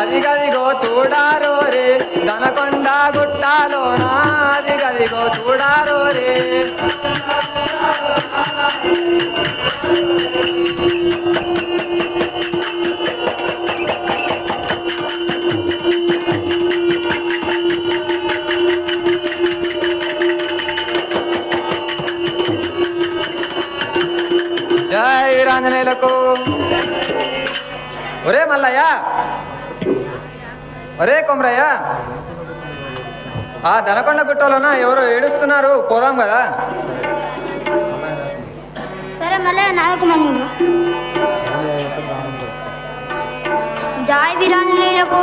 అదిగదిగో చూడారో రే దనకొండ గుట్టాలోన అదిగదిగో చూడారో రే Thank you. ఒరే కొమరయ్య. ఆ దనకొండ గుట్టలోన ఎవరో ఏడుస్తున్నారు పోదాం కదా. సరే మళ్ళీ నాకు మనీ జాయ్ వీరాంజనేయులకు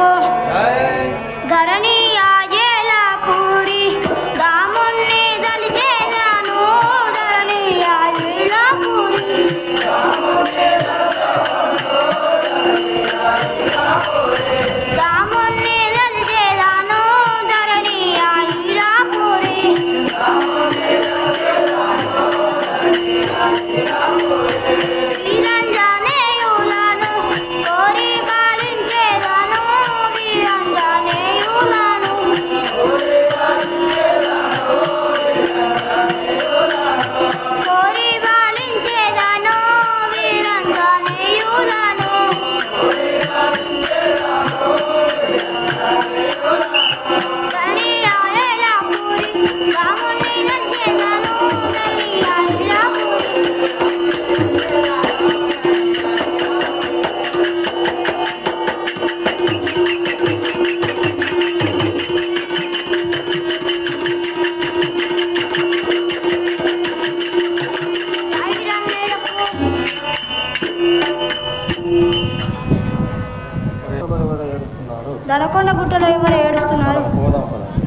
దళకొండ గుట్టలో ఎవరు ఏడుస్తున్నారు?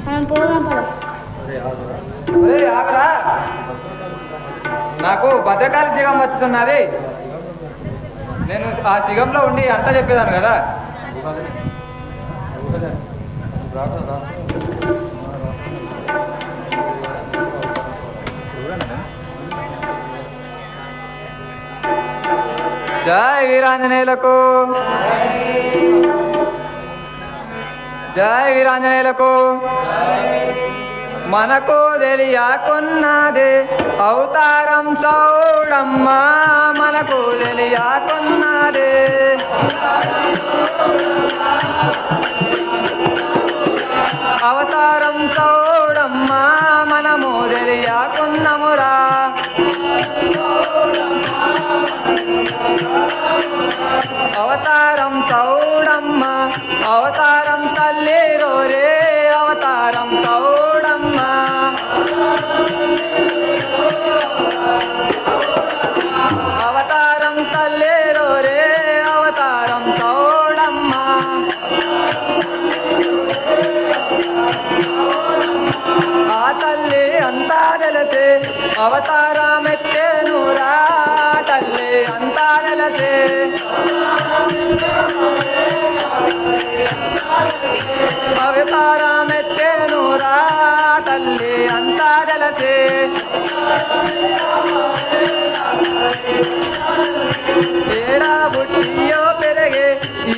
మనం పోదాం ఆగరా. నాకు భద్రకాళి సిగం వచ్చుతున్నది. నేను ఆ సిగంలో ఉండి అంతా చెప్పేదాను కదా. జై వీరాంజనేయులకు. జై వీరాంజనేయులకు మనకు తెలియకున్నది. అవతారం చౌడమ్మా మనకు తెలియకున్నది. అవతారం చౌడమ్మా మనము తెలియకున్నమురా. అవతారం చౌడమ్మ అవతారం తల్లి రోరే. అవతారం చౌ అవతారం తల్లి రోరే అవతారం తోడమ్మ. ఆ తల్లి అంతా తెలిసే అవతారమెత్తేనురా అవతారమెత్తేనురా తల్లి అంతా తెలిసే ఏడా బుట్టియో పెరిగే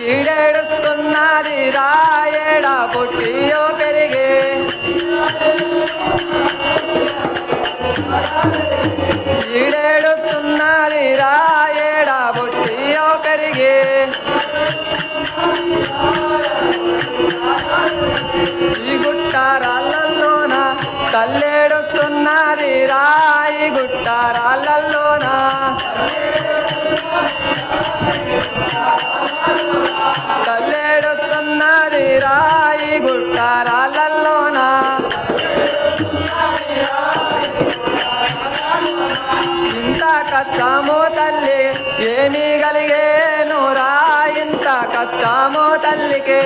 ఈడేడుస్తున్నది రా. ఏడా బుట్టియో పెరిగే. ఈడేడుతున్నది రా. ఏడా బుట్టియో పెరిగే. ఈ గుట్ట రాళ్ళల్లోన తల్లేడుతున్నది రాయి గుట్ట రాళ్ళల్లోన తల్లేడుతున్నది రాయి గుట్ట రాళ్ళల్లోన ఇంత కచ్చామో తల్లి ఏమి కలిగేను రా. ఇంత కచ్చామో తల్లికే.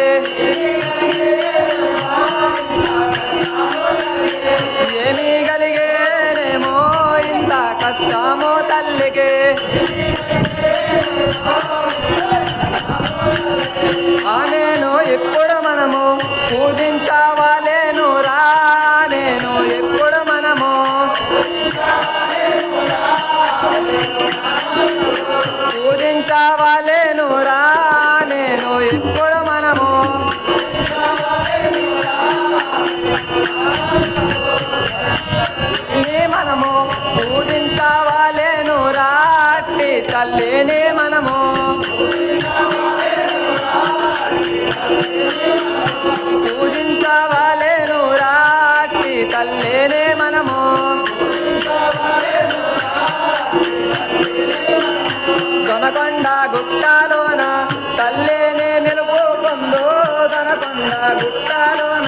రామో తల్లికి. ఆమెను ఎప్పుడు మనము పూజించవాలేను రా. నేను ఎప్పుడు మనము పూజించవాలేను రా. నేను ఎప్పుడు మనము నీ తల్లేనే మనము. పూజించవాలేను రాట్టి తల్లేనే మనము. కొనకొండ గుట్టలోన తల్లేనే నిలుపుకుందో కొనకొండ గుట్టలోన.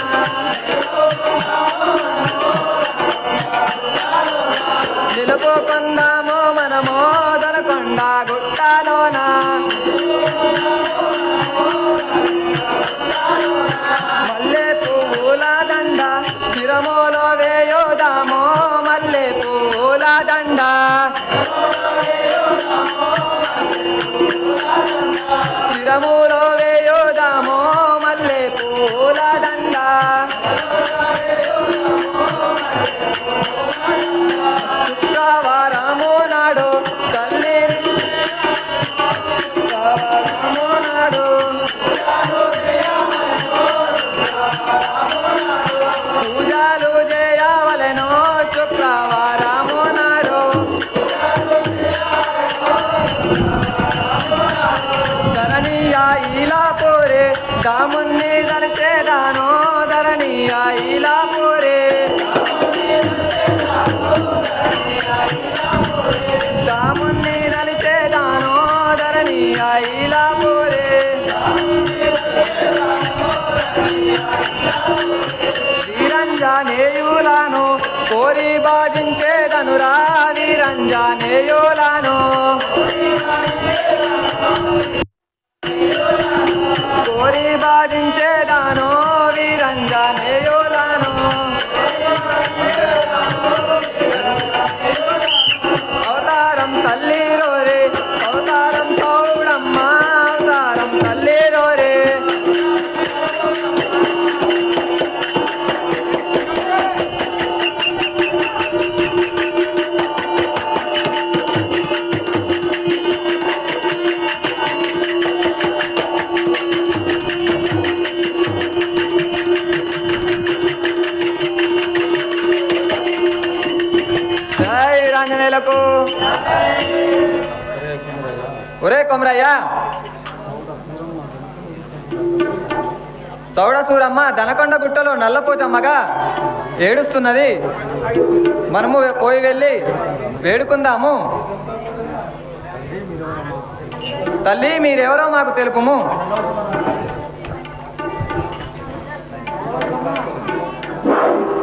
నిలుపుకుందాము మనము. దొనకొండ గుట్టలోన? మల్లె పువ్వుల దండ శిరమోలో వేయోదామో. మల్లె పువ్వుల దండ శిరములో వేయోదామో. మల్లె పూల దండ आईला ఇలా పోరే దాముణ్ణి దలిచేదాను ధరణీయ ఇలా పోరే వీరంజనేయులను కోరి బాజించేదనురా వీరంజనేయులను కోరి అవతారం ఒరే కొమరయ్య. చౌడసూరమ్మ దనకొండ గుట్టలో నల్లపోచమ్మగా ఏడుస్తున్నది. మనము పోయి వెళ్ళి వేడుకుందాము. తల్లి మీరెవరో మాకు తెలుపుము. Thank you.